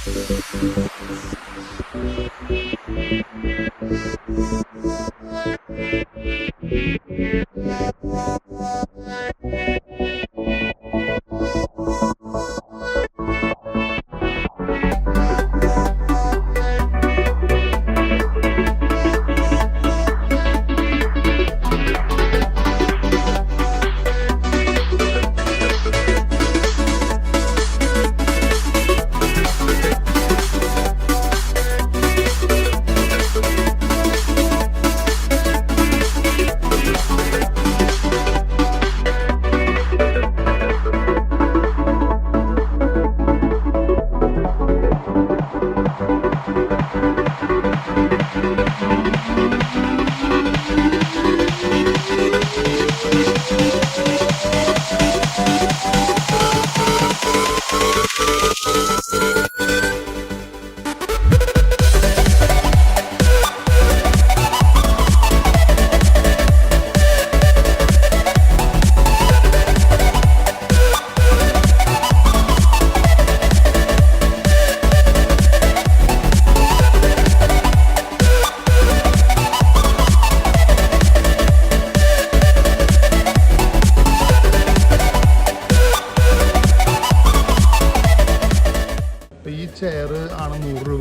അപ്പോൾ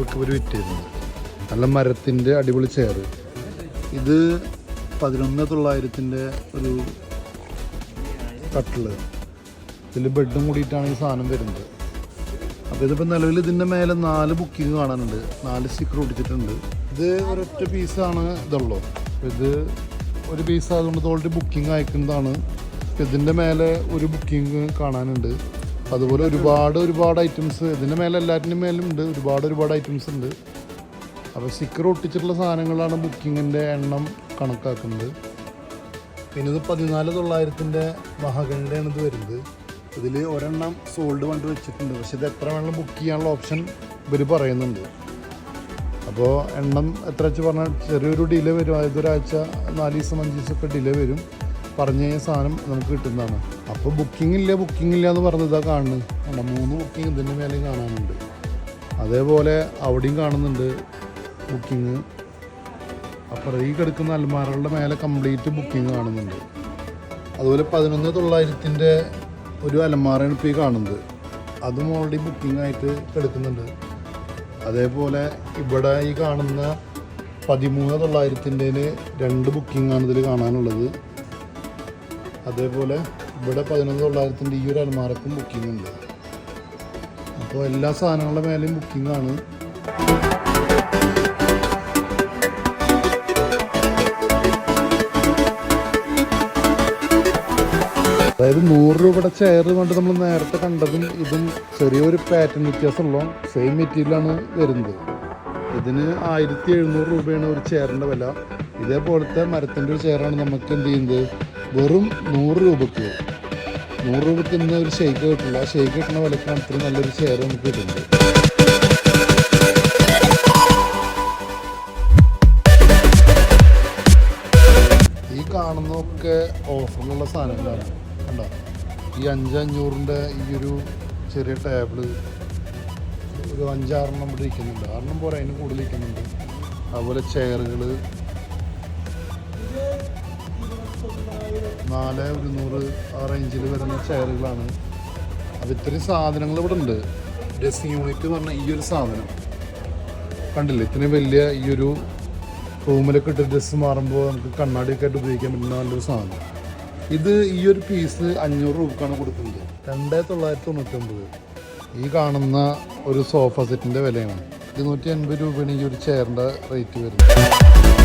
രൂപയ്ക്ക് ഇവർ വിറ്റിരുന്നത്. നല്ല മരത്തിന്റെ അടിപൊളി ചെയർ ഇത് പതിനൊന്ന് തൊള്ളായിരത്തിന്റെ ഒരു കട്ടിൽ ഇതിൽ ബെഡും കൂടിയിട്ടാണ് ഈ സാധനം വരുന്നത്. അപ്പോൾ ഇതിപ്പോൾ നിലവിൽ ഇതിന്റെ മേലെ നാല് ബുക്കിംഗ് കാണാനുണ്ട്. നാല് സ്റ്റിക്കർ ഒട്ടിച്ചിട്ടുണ്ട്. ഇത് ഒരൊറ്റ പീസാണ് ഇതുള്ളൂ. ഇത് ഒരു പീസ് ആയതുകൊണ്ട് ഇത് ഓൾറെഡി ബുക്കിംഗ് അയക്കുന്നതാണ്. ഇതിന്റെ മേലെ ഒരു ബുക്കിംഗ് കാണാനുണ്ട്. അതുപോലെ ഒരുപാട് ഒരുപാട് ഐറ്റംസ് ഇതിന്റെ മേലെ എല്ലാറ്റിന്റെ മേലും ഉണ്ട്. ഒരുപാട് ഒരുപാട് ഐറ്റംസ് ഉണ്ട്. അപ്പോൾ സ്റ്റിക്കർ ഒട്ടിച്ചിട്ടുള്ള സാധനങ്ങളാണ് ബുക്കിങ്ങിന്റെ എണ്ണം കണക്കാക്കുന്നത്. പിന്നെ ഇത് പതിനാല് തൊള്ളായിരത്തിന്റെ മഹാഗണിയുടെയാണ് ഇത് വരുന്നത്. ഇതിൽ ഒരെണ്ണം സോൾഡ് കൊണ്ട് വെച്ചിട്ടുണ്ട്. പക്ഷെ ഇത് എത്ര വേണം ബുക്ക് ചെയ്യാനുള്ള ഓപ്ഷൻ ഇവർ പറയുന്നുണ്ട്. അപ്പോൾ എണ്ണം എത്ര വെച്ച് പറഞ്ഞാൽ ചെറിയൊരു ഡിലേ വരും. അതായത് ഒരാഴ്ച നാല് ദിവസം അഞ്ച് ദിവസമൊക്കെ ഡിലേ വരും. പറഞ്ഞു കഴിഞ്ഞ സാധനം നമുക്ക് കിട്ടുന്നതാണ്. അപ്പോൾ ബുക്കിംഗ് ഇല്ല ബുക്കിംഗ് ഇല്ല എന്ന് പറഞ്ഞത് ഇതാ കാണുന്നത് മൂന്ന് ബുക്കിംഗ് ഇതിന്റെ മേലെയും കാണാനുണ്ട്. അതേപോലെ അവിടെയും കാണുന്നുണ്ട് ബുക്കിംഗ് അപ്പോൾ ഈ കിടക്കുന്ന അൽമാരകളുടെ മേലെ കംപ്ലീറ്റ് ബുക്കിംഗ് കാണുന്നുണ്ട്. അതുപോലെ പതിനൊന്ന് തൊള്ളായിരത്തിന്റെ ഒരു അലമാറയാണ് ഇപ്പോൾ ഈ കാണുന്നത്. അതും ഓൾറെഡി ബുക്കിംഗ് ആയിട്ട് എടുക്കുന്നുണ്ട് അതേപോലെ ഇവിടെ ഈ കാണുന്ന പതിമൂന്ന് തൊള്ളായിരത്തിന്റെ രണ്ട് ബുക്കിംഗ് ആണ് ഇതിൽ കാണാനുള്ളത്. അതേപോലെ ഇവിടെ പതിനൊന്ന് തൊള്ളായിരത്തിന്റെ ഈ ഒരു അലമാരക്കും ബുക്കിംഗ് ഉണ്ട് അപ്പോൾ എല്ലാ സാധനങ്ങളുടെ മേലെയും ബുക്കിംഗ് ആണ്. അതായത് നൂറ് രൂപയുടെ ചെയർ കൊണ്ട് നമ്മൾ നേരത്തെ കണ്ടതും ഇതും ചെറിയൊരു പാറ്റേൺ വ്യത്യാസമുള്ള സെയിം മെറ്റീരിയലാണ് വരുന്നത്. ഇതിന് ആയിരത്തി എഴുന്നൂറ് രൂപയാണ് ഒരു ചെയറിന്റെ വില. ഇതേപോലത്തെ മരത്തിന്റെ ഒരു ചെയറാണ് നമുക്ക് എന്ത് ചെയ്യുന്നത്? വെറും നൂറ് രൂപയ്ക്ക്. നൂറ് രൂപയ്ക്ക് ഇന്ന് ഒരു ഷെയ്ക്ക് കിട്ടില്ല. ആ ഷെയ്ക്ക് കിട്ടുന്ന വിലക്കാണ് ഇത്രയും നല്ലൊരു ചെയർ നമുക്ക് കിട്ടുന്നത് ഈ കാണുന്നതൊക്കെ ഓഫറിലുള്ള സാധനങ്ങളാണ്. കണ്ടോ? ഈ അഞ്ചഞ്ഞൂറിന്റെ ഈ ഒരു ചെറിയ ടേബിൾ ഒരു അഞ്ചാറെണ്ണം ഇവിടെ ഇരിക്കുന്നുണ്ട്. ആറെണ്ണം പോരാ അതിന് കൂടുതൽ ഇരിക്കുന്നുണ്ട്. അതുപോലെ ചെയറുകൾ നാല് ഒരുന്നൂറ് ആ റേഞ്ചിൽ വരുന്ന ചെയറുകളാണ്. അപ്പം ഇത്രയും സാധനങ്ങൾ ഇവിടെ ഉണ്ട്. ഡ്രസ്സിങ് യൂണിറ്റ് എന്ന് പറഞ്ഞാൽ ഈ ഒരു സാധനം. കണ്ടില്ലേ? ഇത്രയും വലിയ ഈ ഒരു റൂമിലൊക്കെ ഇട്ട് ഡ്രസ്സ് മാറുമ്പോൾ നമുക്ക് കണ്ണാടിയൊക്കെ ആയിട്ട് ഉപയോഗിക്കാൻ പറ്റുന്ന നല്ലൊരു സാധനം. ഇത് ഈ ഒരു പീസ് അഞ്ഞൂറ് രൂപക്കാണ് കൊടുക്കുന്നത്. രണ്ട് തൊള്ളായിരത്തി തൊണ്ണൂറ്റൊമ്പത് ഈ കാണുന്ന ഒരു സോഫ സെറ്റിന്റെ വിലയാണ്. ഇരുന്നൂറ്റി അൻപത് രൂപയാണ് ഈ ഒരു ചെയറിന്റെ റേറ്റ് വരുന്നത്.